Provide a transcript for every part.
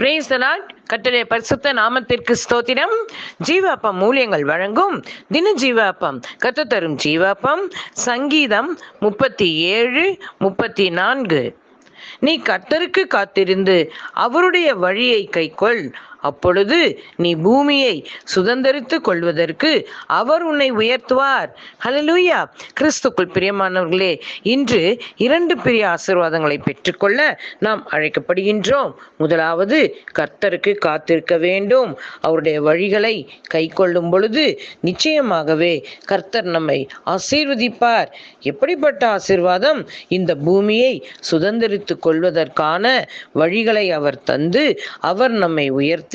Brace கட்டளை பரிசுத்த நாமத்திற்கு ஸ்தோத்திரம். ஜீவாப்பம் மூலியங்கள் வழங்கும் தின ஜீவாப்பம் கத்த தரும் ஜீவாப்பம். சங்கீதம் முப்பத்தி ஏழு முப்பத்தி நான்கு. நீ கர்த்தருக்கு காத்திருந்து அவருடைய வழியை கைக்கொள். அப்பொழுது நீ பூமியை சுதந்தரித்து கொள்வதற்கு அவர் உன்னை உயர்த்துவார். ஹலலூயா கிறிஸ்துக்குள் பிரியமானவர்களே இன்று இரண்டு பெரிய ஆசீர்வாதங்களை பெற்றுக்கொள்ள நாம் அழைக்கப்படுகின்றோம். முதலாவது கர்த்தருக்கு காத்திருக்க வேண்டும். அவருடைய வழிகளை கை கொள்ளும் பொழுது நிச்சயமாகவே கர்த்தர் நம்மை ஆசீர்வதிப்பார். எப்படிப்பட்ட ஆசீர்வாதம்? இந்த பூமியை சுதந்திரித்து கொள்வதற்கான வழிகளை அவர் தந்து அவர் நம்மை உயர்த்த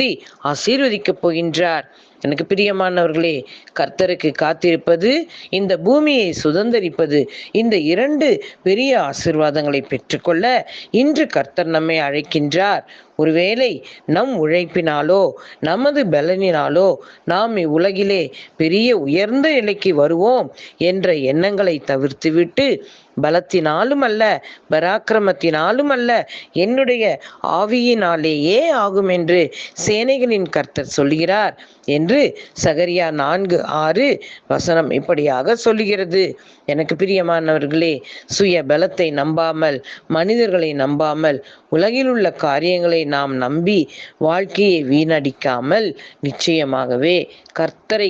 ஆசீர்வதிக்கப் போகின்றார். எனக்கு பிரியமானவர்களே கர்த்தருக்கு காத்திருப்பது இந்த பூமியை சுதந்தரிப்பது இந்த இரண்டு பெரிய ஆசீர்வாதங்களை பெற்றுக்கொள்ள இன்று கர்த்தர் நம்மை அழைக்கின்றார். ஒருவேளை நம் உழைப்பினாலோ நமது பலனினாலோ நாம் இவ்வுலகிலே பெரிய உயர்ந்த நிலைக்கு வருவோம் என்ற எண்ணங்களை தவிர்த்துவிட்டு பலத்தினாலும் அல்ல பராக்கிரமத்தினாலும் அல்ல என்னுடைய ஆவியினாலேயே ஆகும் என்று சேனைகளின் கர்த்தர் சொல்கிறார் என்று சகரியா நான்கு ஆறு வசனம் இப்படியாக சொல்லுகிறது. எனக்கு பிரியமானவர்களே சுய பலத்தை நம்பாமல் மனிதர்களை நம்பாமல் உலகில் உள்ள காரியங்களை நாம் நம்பி வாழ்க்கையை வீணடிக்காமல் நிச்சயமாகவே கர்த்தரை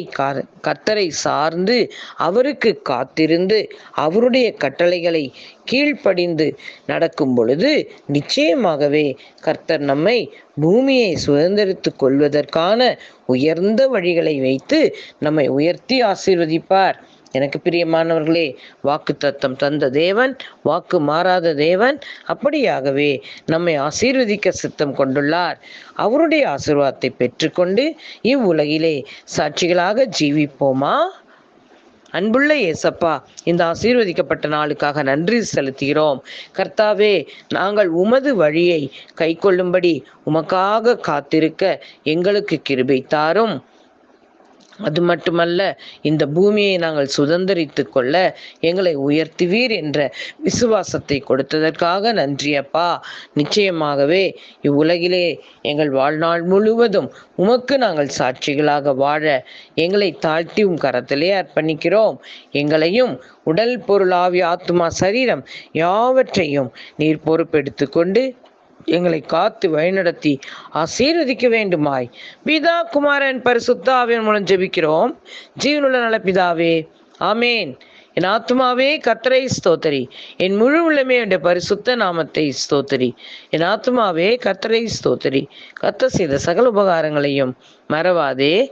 கர்த்தரை சார்ந்து அவருக்கு காத்திருந்து அவருடைய கட்டளைகளை கீழ்ப்படிந்து நடக்கும் பொழுது நிச்சயமாகவே கர்த்தர் நம்மை பூமியை சுதந்திரித்து கொள்வதற்கான உயர்ந்த வழிகளை வைத்து நம்மை உயர்த்தி ஆசீர்வதிப்பார். எனக்கு பிரியமானவர்களே வாக்கு தத்தம் தந்த தேவன் வாக்கு மாறாத தேவன் அப்படியாகவே நம்மை ஆசீர்வதிக்க சித்தம் கொண்டுள்ளார். அவருடைய ஆசீர்வாதத்தை பெற்றுக்கொண்டு இவ்வுலகிலே சாட்சிகளாக ஜீவிப்போமா? அன்புள்ள ஏசப்பா இந்த ஆசீர்வதிக்கப்பட்ட நாளுக்காக நன்றி செலுத்துகிறோம். கர்த்தாவே நாங்கள் உமது வழியை கை கொள்ளும்படி உமக்காக காத்திருக்க எங்களுக்கு கிருபை தாரும். அது மட்டுமல்ல இந்த பூமியை நாங்கள் சுதந்திரித்து கொள்ள எங்களை உயர்த்துவீர் என்ற விசுவாசத்தை கொடுத்ததற்காக நன்றியப்பா நிச்சயமாகவே இவ்வுலகிலே எங்கள் வாழ்நாள் முழுவதும் உமக்கு நாங்கள் சாட்சிகளாக வாழ எங்களை தாழ்த்தி உம் கரத்திலே அர்ப்பணிக்கிறோம். எங்களையும் உடல் பொருள் ஆவி ஆத்மா சரீரம் யாவற்றையும் நீர் பொறுப்பெடுத்து கொண்டு எங்களை காத்து வழிநடத்தி ஆசீர்வதிக்க வேண்டுமாய். பிதா குமாரன் பரிசுத்த ஆவியன் மூலம் ஜெபிக்கிறோம். ஜீவனுள்ள நல பிதாவே ஆமேன். என் ஆத்மாவே கத்தரை ஸ்தோத்தரி. என் முழு உள்ளமே என்ற பரிசுத்த நாமத்தை ஸ்தோத்தரி. என் ஆத்மாவே கத்தரை ஸ்தோத்தரி. கத்த செய்த சகல உபகாரங்களையும் மறவாதே.